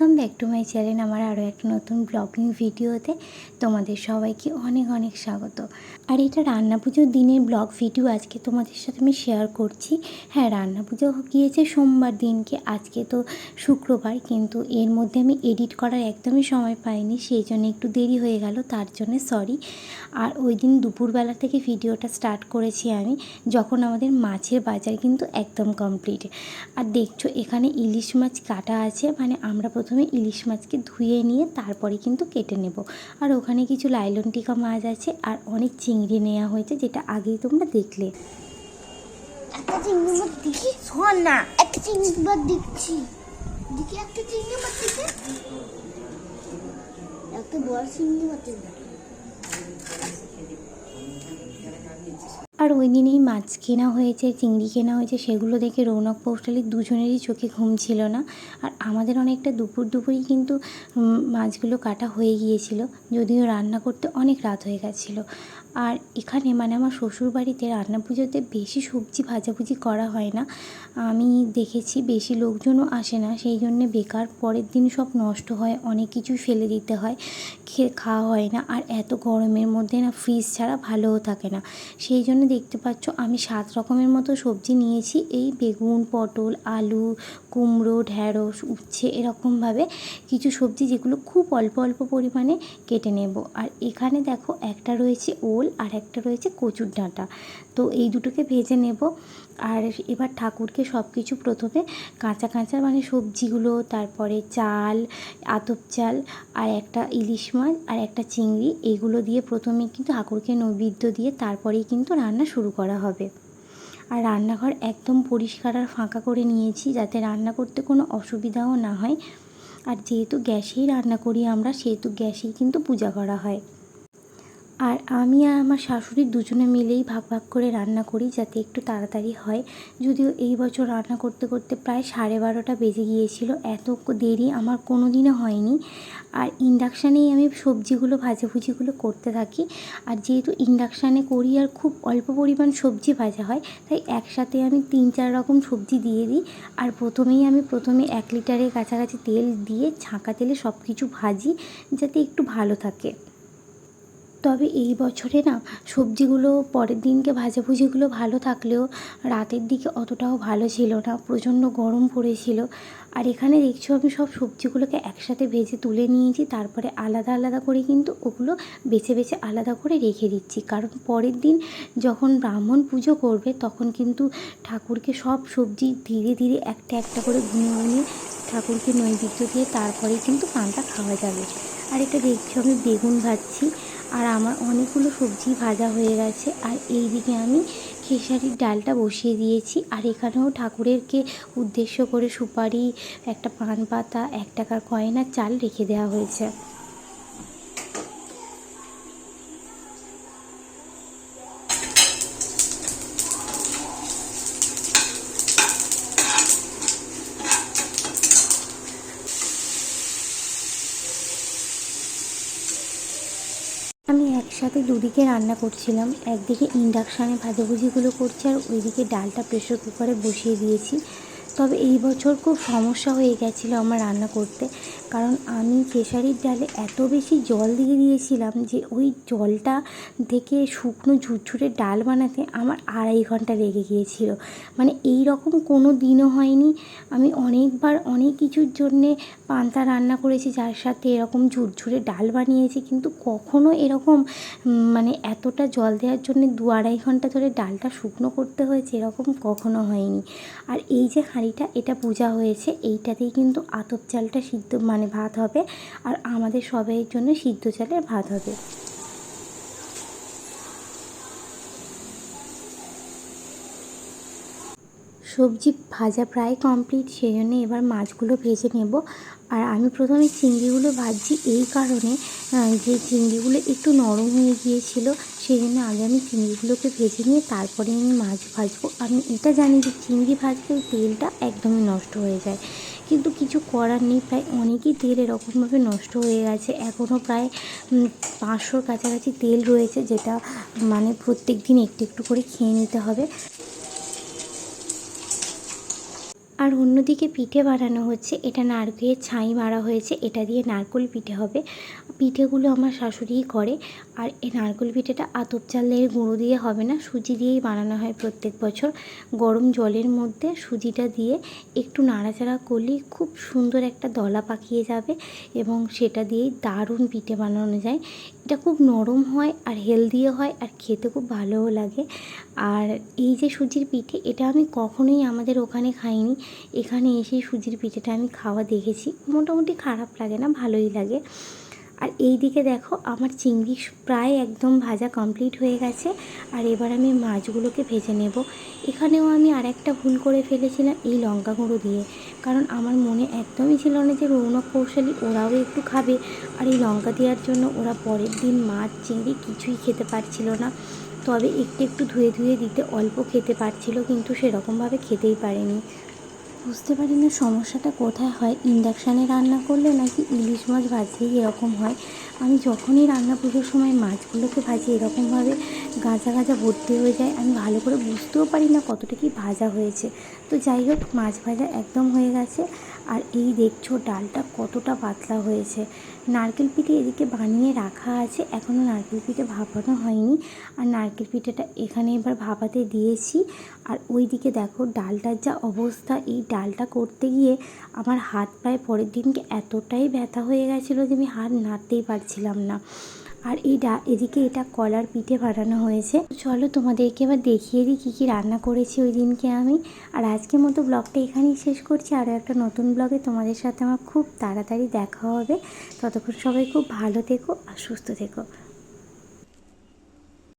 Welcome back to my channel আমার আরও একটা নতুন ব্লগিং ভিডিওতে তোমাদের সবাইকে অনেক অনেক স্বাগত। আর এটা রান্না পুজোর দিনের ব্লগ ভিডিও আজকে তোমাদের সাথে আমি শেয়ার করছি। হ্যাঁ রান্না পুজো গিয়েছে সোমবার দিনকে, আজকে তো শুক্রবার, কিন্তু এর মধ্যে আমি এডিট করার একদমই সময় পাইনি, সেই জন্য একটু দেরি হয়ে গেল, তার জন্য সরি আর ওই দিন দুপুরবেলা থেকে ভিডিওটা স্টার্ট করেছি আমি, যখন আমাদের মাছের বাজার কিন্তু একদম কমপ্লিট আর দেখছ, এখানে ইলিশ মাছ কাটা আছে মানে আমরা প্রথমে ইলিশ মাছকে ধুয়ে নিয়ে তারপরে কিন্তু কেটে নেব। আর ওখানে কিছু লাইলন টিকা মাছ আছে আর অনেক চিংড়ি নেওয়া হয়েছে যেটা আগেই তোমরা দেখলে। একটা চিংড়ি মাছ দেখি? শোন না। একটা চিংড়ি মাছ দেখছি। দেখি একটা চিংড়ি মাছ দেখি। একটা বড় চিংড়ি দাম আর ওই দিনেই মাছ কেনা হয়েছে, চিংড়ি কেনা হয়েছে, সেগুলো দেখে রৌনক পৌশালির দুজনেরই চোখে ঘুম ছিল না। আর আমাদের অনেকটা দুপুর দুপুরই কিন্তু মাছগুলো কাটা হয়ে গিয়েছিল, যদিও রান্না করতে অনেক রাত হয়ে গেছিল। আর এখানে মানে আমার শ্বশুর বাড়িতে রান্না পুজোতে বেশি সবজি ভাজাভুজি করা হয় না। আমি দেখেছি বেশি লোকজনও আসে না, সেই জন্যে বেকার। পরের দিন সব নষ্ট হয়, অনেক কিছু ফেলে দিতে হয় খেয়ে খাওয়া হয় না। আর এত গরমের মধ্যে না ফ্রিজ ছাড়া ভালোও থাকে না। সেই জন্য দেখতে পাচ্ছ আমি সাত রকমের মতো সবজি নিয়েছি। এই বেগুন, পটল, আলু, কুমড়ো, ঢ্যাঁড়স, উচ্ছে এরকমভাবে কিছু সবজি যেগুলো খুব অল্প অল্প পরিমাণে কেটে নেব। আর এখানে দেখো একটা রয়েছে ওল আর একটা রয়েছে কচুর ডাঁটা। তো এই দুটোকে ভেজে নেব। আর এবার ঠাকুরকে সব কিছু প্রথমে কাঁচা কাঁচা মানে সবজিগুলো, তারপরে চাল, আতপ চাল, আর একটা ইলিশ মাছ, আর একটা চিংড়ি, এগুলো দিয়ে প্রথমে কিন্তু ঠাকুরকে নৈবেদ্য দিয়ে তারপরেই কিন্তু রান্না শুরু করা হবে। আর রান্নাঘর একদম পরিষ্কার আর ফাঁকা করে নিয়েছি যাতে রান্না করতে কোনো অসুবিধাও না হয়। আর যেহেতু গ্যাসেই রান্না করি আমরা, সেহেতু গ্যাসেই কিন্তু পূজা করা হয়। আর আমি আর আমার শাশুড়ি দুজনে মিলেই ভাগ ভাগ করে রান্না করি যাতে একটু তাড়াতাড়ি হয়। যদিও এই বছর রান্না করতে করতে প্রায় সাড়ে বারোটা বেজে গিয়েছিল, এত দেরি আমার কোনো দিনও হয়নি। আর ইন্ডাকশানেই আমি সবজিগুলো, ভাজাভুজিগুলো করতে থাকি। আর যেহেতু ইন্ডাকশানে করি আর খুব অল্প পরিমাণ সবজি ভাজা হয়, তাই একসাথে আমি তিন চার রকম সবজি দিয়ে দিই। আর প্রথমেই আমি প্রথমে এক লিটারের কাছাকাছি তেল দিয়ে ছাঁকা তেলে সব কিছু ভাজি, যাতে একটু ভালো থাকে। তবে এই বছরে না সবজিগুলো, পরের দিনকে ভাজাভুজিগুলো ভালো থাকলেও রাতের দিকে অতটাও ভালো ছিল না, প্রচণ্ড গরম পড়েছিল। আর এখানে দেখছ আমি সব সবজিগুলোকে একসাথে ভেজে তুলে নিয়েছি, তারপরে আলাদা আলাদা করে কিন্তু ওগুলো বেছে বেছে আলাদা করে রেখে দিচ্ছি। কারণ পরের দিন যখন ব্রাহ্মণ পুজো করবে, তখন কিন্তু ঠাকুরকে সব সবজি ধীরে ধীরে একটা একটা করে গুনে গুনে ঠাকুরকে নৈবেদ্য দিয়ে তারপরে কিন্তু পানটা খাওয়া যাবে। আর এটা দেখছ আমি বেগুন ভাজছি। আর আমার অনেকগুলো সবজি ভাজা হয়ে গেছে। আর এই দিকে আমি খেসারির ডালটা বসিয়ে দিয়েছি। আর এখানেও ঠাকুরেরকে উদ্দেশ্য করে সুপারি, একটা পান পাতা, এক টাকার কয়েন চাল রেখে দেওয়া হয়েছে আমি একসাথে দুদিকে রান্না করছিলাম। একদিকে ইন্ডাকশানে ভাজাভুজিগুলো করছি আর ওইদিকে ডালটা প্রেশার কুকারে বসিয়ে দিয়েছি। তবে এই বছর খুব সমস্যা হয়ে গেছিল আমার রান্না করতে। কারণ আমি কেশারির ডালে এত বেশি জল দিয়ে দিয়েছিলাম যে ওই জলটা থেকে শুকনো ঝুরঝুরে ডাল বানাতে আমার আড়াই ঘণ্টা লেগে গিয়েছিল। মানে এই রকম কোনো দিনও হয়নি। আমি অনেকবার অনেক কিছুর জন্যে পান্তা রান্না করেছি, যার সাথে এরকম ঝুরঝুরে ডাল বানিয়েছি, কিন্তু কখনো এরকম মানে এতটা জল দেওয়ার জন্য দু আড়াই ঘণ্টা ধরে ডালটা শুকনো করতে হয়েছে, এরকম কখনো হয়নি। আর এই যে হাঁড়িটা, এটা পূজা হয়েছে, এইটাতেই কিন্তু আতপ চালটা সিদ্ধ মানে ভাত হবে, আর আমাদের সবাইয়ের জন্য সিদ্ধ চালের ভাত হবে। সবজি ভাজা প্রায় কমপ্লিট সেই জন্য এবার মাছগুলো ভেজে নেব। আর আমি প্রথমে চিংড়িগুলো ভাজছি এই কারণে যে চিংড়িগুলো একটু নরম হয়ে গিয়েছিল সেই জন্য আগে আমি চিংড়িগুলোকে ভেজে নিয়ে তারপরে আমি মাছ ভাজবো। আমি এটা জানি যে চিংড়ি ভাজলে তেলটা একদমই নষ্ট হয়ে যায়। কিন্তু কিছু করার নেই, প্রায় অনেকই তেল এরকমভাবে নষ্ট হয়ে গেছে। এখনও প্রায় পাঁচশোর কাছাকাছি তেল রয়েছে, যেটা মানে প্রত্যেক দিন একটু একটু করে খেয়ে নিতে হবে। আর অন্যদিকে পিঠে বানানো হচ্ছে, এটা নারকেলের ছাই মারা হয়েছে, এটা দিয়ে নারকোল পিঠে হবে। পিঠেগুলো আমার শাশুড়িই করে, আর এই নারকেল পিঠেটা আতপ চালের গুঁড়ো দিয়ে হবে না, সুজি দিয়েই বানানো হয় প্রত্যেক বছর। গরম জলের মধ্যে সুজিটা দিয়ে একটু নাড়াচাড়া করলেই খুব সুন্দর একটা দলা পাকিয়ে যাবে এবং সেটা দিয়েই দারুণ পিঠে বানানো যায়। এটা খুব নরম হয় আর হেলদিও হয় আর খেতে খুব ভালোও লাগে। আর এই যে সুজির পিঠে, এটা আমি কখনোই আমাদের ওখানে খাইনি। এখানে এসে সুজির পিঠেটা আমি খাওয়া দেখেছি। মোটামুটি খারাপ লাগে না, ভালোই লাগে। আর এই দিকে দেখো আমার চিংড়ি প্রায় একদম ভাজা কমপ্লিট হয়ে গেছে। আর এবার আমি মাছগুলোকে ভেজে নেব। এখানেও আমি আর একটা ভুল করে ফেলেছিলাম এই লঙ্কা গুঁড়ো দিয়ে। কারণ আমার মনে একদমই ছিল না যে রৌনক কৌশলী ওরাও একটু খাবে। আর এই লঙ্কা দেওয়ার জন্য ওরা পরের দিন মাছ, চিংড়ি কিছুই খেতে পারছিল না। তবে একটু একটু ধুয়ে ধুয়ে দিতে অল্প খেতে পারছিল, কিন্তু সেরকমভাবে খেতেই পারেনি। বুঝতে পারি না সমস্যাটা কোথায় হয়। ইন্ডাকশানে রান্না করলে নাকি ইলিশ মাছ ভাজলেই এরকম হয়? আমি যখনই রান্না পুজোর সময় মাছগুলোকে ভাজি এরকমভাবে গাঁজা গাঁজা ভর্তি হয়ে যায়, আমি ভালো করে বুঝতেও পারি না কতটা কি ভাজা হয়েছে। তো যাই হোক, মাছ ভাজা একদম হয়ে গেছে। আর এই দেখছ ডালটা কতটা পাতলা হয়েছে। নারকেল পিঠে এদিকে বানিয়ে রাখা আছে এখনও নারকেল পিঠে ভাপানো হয়নি। আর নারকেল পিঠেটা এখানে এবার ভাপাতে দিয়েছি। আর ওইদিকে দেখো ডালটার যা অবস্থা, এই ডালটা করতে গিয়ে আমার হাত পায়ে পরের দিনকে এতটাই ব্যথা হয়ে গেছিল যে আমি হাত নাড়তেই পারছিলাম না। আর এটা, এদিকে এটা কলার পিঠে বানানো হয়েছে। চলো তোমাদেরকে এবার দেখিয়ে দিই কী কী রান্না করেছি ওই দিনকে আমি। আর আজকের মতো ব্লগটা এখানেই শেষ করছি। আরও একটা নতুন ব্লগে তোমাদের সাথে আমার খুব তাড়াতাড়ি দেখা হবে। ততক্ষণ সবাই খুব ভালো থেকো আর সুস্থ থেকো।